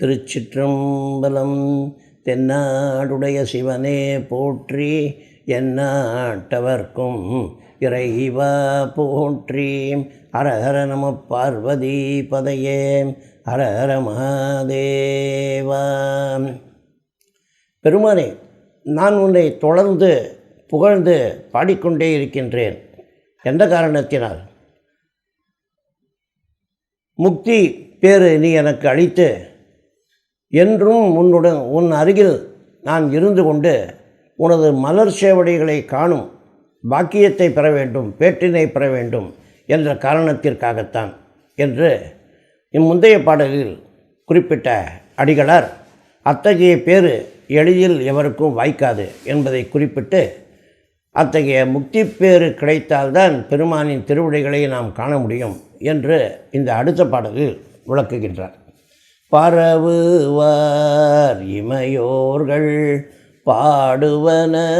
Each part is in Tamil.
திருச்சிற்றம்பலம் தென்னாடுடைய சிவனே போற்றி என்னாட்டவர்க்கும் இறைவா போற்றி. ஹரஹர நம பார்வதி பதையே ஹரஹர மகாதேவா. பெருமானே நான் உன்னை தொடர்ந்து புகழ்ந்து பாடிக்கொண்டே இருக்கின்றேன். எந்த காரணத்தினால்? முக்தி பேறு நீ எனக்கு அளித்து என்றும் உன்னுடன் உன் அருகில் நான் இருந்து கொண்டு உனது மலர் சேவடிகளை காணும் பாக்கியத்தை பெற வேண்டும் பேட்டினை பெற வேண்டும் என்ற காரணத்திற்காகத்தான் என்று இம்முந்தைய பாடலில் குறிப்பிட்ட அடிகளார் அத்தகைய பேறு எளிதில் எவருக்கும் வாய்க்காது என்பதை குறிப்பிட்டு அத்தகைய முக்தி பேறு கிடைத்தால்தான் பெருமானின் திருவிடைகளை நாம் காண முடியும் என்று இந்த அடுத்த பாடலில் விளக்குகின்றார். பரவுவார் இமையோர்கள் பாடுவன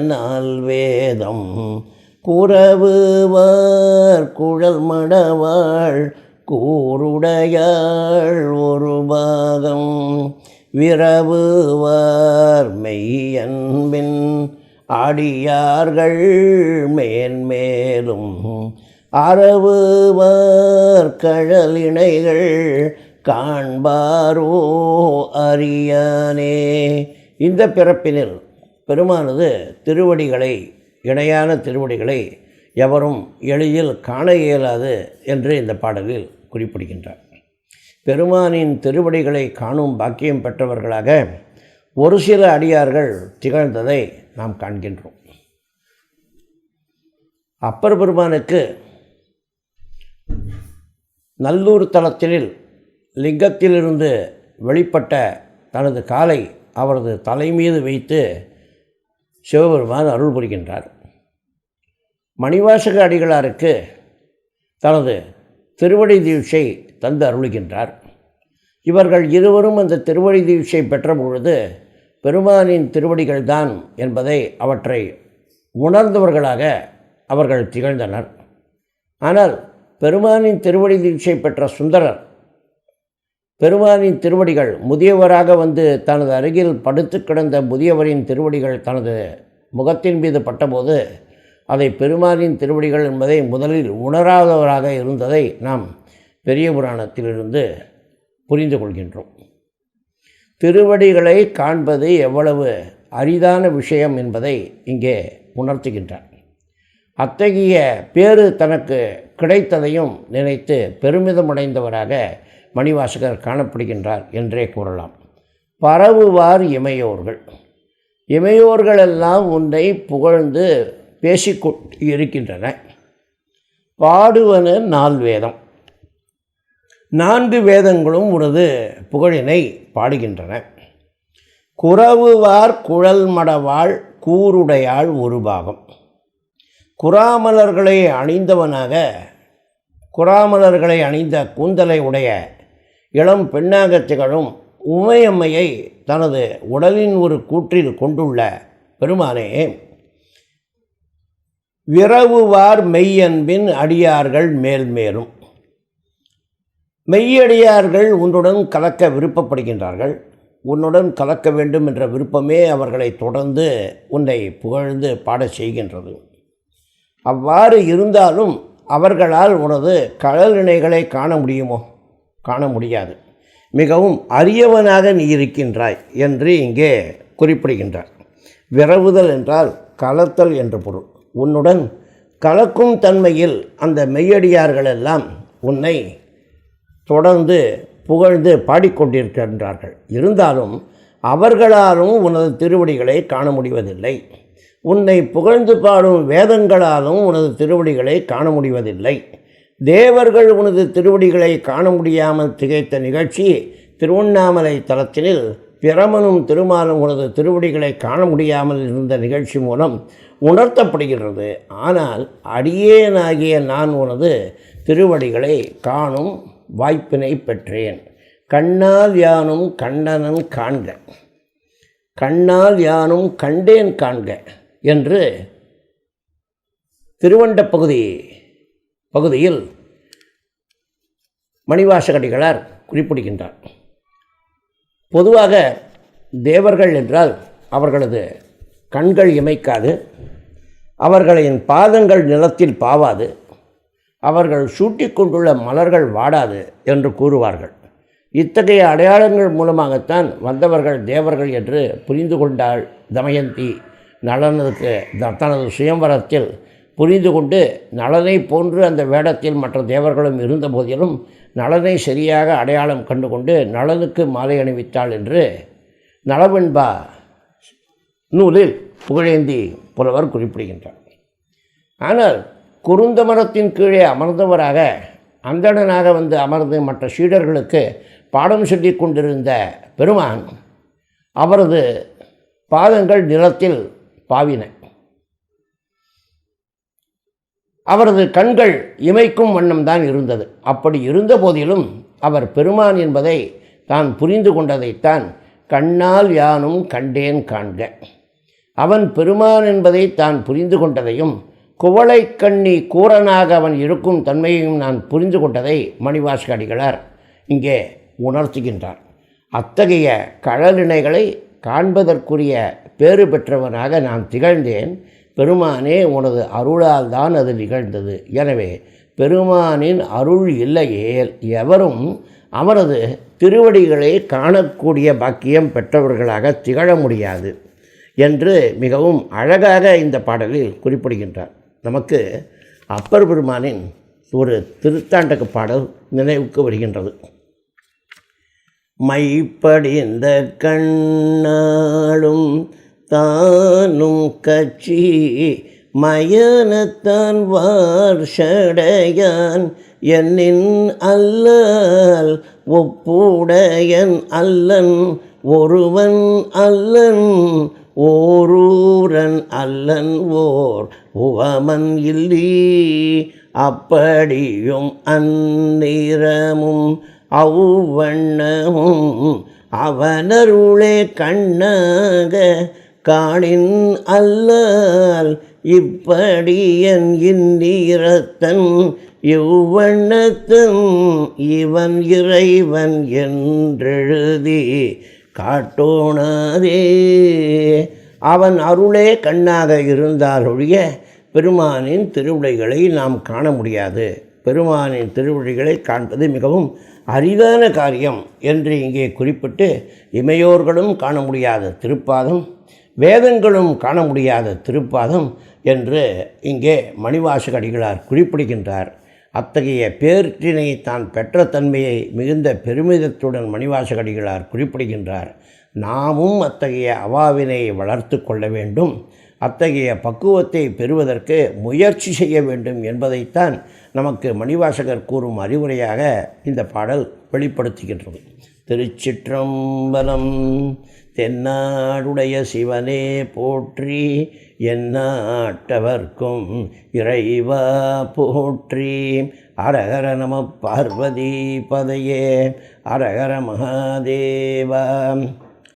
நால் வேதம் குறவுவார் குழல் மடவாள் கூருடையாள் ஒரு பாகம். விரவுவார் மெய்யன்பின் அடியார்கள் மேன்மேலும். அறவுவார் கழலிணைகள் காண்பாரோ அறியானே. இந்த பிறப்பினில் பெருமானது திருவடிகளை இணையான திருவடிகளை எவரும் எளிதில் காண இயலாது என்று இந்த பாடலில் குறிப்பிடுகின்றார். பெருமானின் திருவடிகளை காணும் பாக்கியம் பெற்றவர்களாக ஒரு சில அடியார்கள் திகழ்ந்ததை நாம் காண்கின்றோம். அப்பர் பெருமானுக்கு நல்லூர் தலத்தில் லிங்கத்திலிருந்து வெளிப்பட்ட தனது காலை அவரது தலைமீது வைத்து சிவபெருமான் அருள் புரிகின்றார். மணிவாசக அடிகளாருக்கு தனது திருவடி தீட்சை தந்து அருளுகின்றார். இவர்கள் இருவரும் அந்த திருவடி தீட்சை பெற்ற பொழுது பெருமானின் திருவடிகள்தான் என்பதை அவற்றை உணர்ந்தவர்களாக அவர்கள் திகழ்ந்தனர். ஆனால் பெருமானின் திருவடி தீட்சை பெற்ற சுந்தரர் பெருமானின் திருவடிகள் முதியவராக வந்து தனது அருகில் படுத்து கிடந்த முதியவரின் திருவடிகள் தனது முகத்தின் மீது பட்டபோது அதை பெருமானின் திருவடிகள் என்பதை முதலில் உணராதவராக இருந்ததை நாம் பெரிய புராணத்திலிருந்து புரிந்து கொள்கின்றோம். திருவடிகளை காண்பது எவ்வளவு அரிதான விஷயம் என்பதை இங்கே உணர்த்துகின்றார். அத்தகைய பேறு தனக்கு கிடைத்ததையும் நினைத்து பெருமிதமடைந்தவராக மணிவாசகர் காணப்படுகின்றார் என்றே கூறலாம். பரவுவார் இமையோர்கள். இமையோர்களெல்லாம் உன்னை புகழ்ந்து பேசிக்கொண்டு இருக்கின்றன பாடுவன நால் வேதம். நான்கு வேதங்களும் உனது புகழினை பாடுகின்றன. குறவுவார் குழல் மடவாள் கூருடையாள் ஒரு பாகம். குறாமலர்களை அணிந்தவனாக குறாமலர்களை அணிந்த கூந்தலை உடைய இளம் பெண்ணாக திகழும் உமையம்மையை தனது உடலின் ஒரு கூற்றில் கொண்டுள்ள பெருமானே விரவுவார் மெய்யன்பின் அடியார்கள் மேல்மேலும் மெய்யடியார்கள் உன்னுடன் கலக்க விருப்பப்படுகின்றார்கள். உன்னுடன் கலக்க வேண்டும் என்ற விருப்பமே அவர்களை தொடர்ந்து உன்னை புகழ்ந்து பாடச் செய்கின்றது. அவ்வாறு இருந்தாலும் அவர்களால் உனது கடலிணைகளை காண முடியுமோ? காண முடியாது. மிகவும் அரியவனாக நீ இருக்கின்றாய் என்று இங்கே குறிப்பிடுகின்றார். விரவுதல் என்றால் கலத்தல் என்று பொருள். உன்னுடன் கலக்கும் தன்மையில் அந்த மெய்யடியார்களெல்லாம் உன்னை தொடர்ந்து புகழ்ந்து பாடிக்கொண்டிருக்கின்றார்கள். இருந்தாலும் அவர்களாலும் உனது திருவடிகளை காண முடிவதில்லை. உன்னை புகழ்ந்து பாடும் வேதங்களாலும் உனது திருவடிகளை காண முடிவதில்லை. தேவர்கள் உனது திருவடிகளை காண முடியாமல் திகைத்த நிகழ்ச்சி திருவண்ணாமலை தலத்தினில் பிரமனும் திருமாலும் உனது திருவடிகளை காண முடியாமல் இருந்த நிகழ்ச்சி மூலம் உணர்த்தப்படுகிறது. ஆனால் அடியேனாகிய நான் உனது திருவடிகளை காணும் வாய்ப்பினை பெற்றேன். கண்ணால் யானும் கண்டனன் காண்க. கண்ணால் யானும் கண்டேன் காண்க என்று திருவண்ட பகுதி பகுதியில் மணிவாசகடிகளார் குறிப்பிடுகின்றார். பொதுவாக தேவர்கள் என்றால் அவர்களது கண்கள் இமைக்காது அவர்களின் பாதங்கள் நிலத்தில் பாவாது அவர்கள் சூட்டி கொண்டுள்ள மலர்கள் வாடாது என்று கூறுவார்கள். இத்தகைய அடையாளங்கள் மூலமாகத்தான் வந்தவர்கள் தேவர்கள் என்று புரிந்து கொண்டாள் தமயந்தி. நளனுக்கு த- தனது சுயம்வரத்தில் புரிந்து கொண்டு நலனை போன்று அந்த வேடத்தில் மற்ற தேவர்களும் இருந்த போதிலும் நலனை சரியாக அடையாளம் கண்டு கொண்டு நலனுக்கு மாலை அணிவித்தாள் என்று நளவெண்பா நூலில் புகழேந்தி புலவர் குறிப்பிடுகின்றார். ஆனால் குருந்த மரத்தின் கீழே அமர்ந்தவராக அந்தணனாக வந்து அமர்ந்து மற்ற சீடர்களுக்கு பாடம் சொல்லி கொண்டிருந்த பெருமான் அவரது பாதங்கள் நிலத்தில் பாவின. அவரது கண்கள் இமைக்கும் வண்ணம்தான் இருந்தது. அப்படி இருந்த போதிலும் அவர் பெருமான் என்பதை தான் புரிந்து கொண்டதைத்தான் கண்ணால் யானும் கண்டேன் காண்க. அவன் பெருமான் என்பதை தான் புரிந்து கொண்டதையும் குவளை கண்ணி கூரனாக அவன் இருக்கும் தன்மையையும் நான் புரிந்து கொண்டதை மணிவாசக அடிகளார் இங்கே உணர்த்துகின்றார். அத்தகைய கழலினைகளை காண்பதற்குரிய பேறு பெற்றவனாக நான் திகழ்ந்தேன். பெருமானே உனது அருளால் தான் அது நிகழ்ந்தது. எனவே பெருமானின் அருள் இல்லையேல் எவரும் அவரது திருவடிகளை காணக்கூடிய பாக்கியம் பெற்றவர்களாக திகழ முடியாது என்று மிகவும் அழகாக இந்த பாடலில் குறிப்பிடுகின்றார். நமக்கு அப்பர் பெருமானின் ஒரு திருத்தாண்டக பாடல் நினைவுக்கு வருகின்றது. மைப்படிந்த கண்ணாலும் தானும் கட்சி மயனத்தான் வார்ஷடையான். என்னின் அல்லல் ஒப்புடையன் அல்லன் ஒருவன் அல்லன் ஓரூரன் அல்லன் ஓர் உவமன் இல்லி. அப்படியும் அந்நிறமும் அவ்வண்ணமும் அவனருளே கண்ணாக காணின் அல்லால் இப்படியன் இந்நீரத்தன் இவ்வண்ணத்தன் இவன் இறைவன் என்றெழுதி காட்டோனாதே. அவன் அருளே கண்ணாக இருந்தால் ஒழிய பெருமானின் திருவிடைகளை நாம் காண முடியாது. பெருமானின் திருவடிகளை காண்பது மிகவும் அரிதான காரியம் என்று இங்கே குறிப்பிட்டு இமையோர்களும் காண முடியாத திருப்பாதம் வேதங்களும் காண முடியாத திருப்பாதம் என்று இங்கே மணிவாசகடிகளார் குறிப்பிடுகின்றார். அத்தகைய பேற்றினை தான் பெற்ற தன்மையை மிகுந்த பெருமிதத்துடன் மணிவாசகடிகளார் குறிப்பிடுகின்றார். நாமும் அத்தகைய அவாவினை வளர்த்து கொள்ள வேண்டும். அத்தகைய பக்குவத்தை பெறுவதற்கு முயற்சி செய்ய வேண்டும் என்பதைத்தான் நமக்கு மணிவாசகர் கூறும் அறிவுரையாக இந்த பாடல் வெளிப்படுத்துகின்றது. திருச்சிற்றம்பலம். தென்னாடுடைய சிவனே போற்றி என்னாட்டவர்க்கும் இறைவா போற்றி. அரகர நம பார்வதி பதையே அரகர மகாதேவா.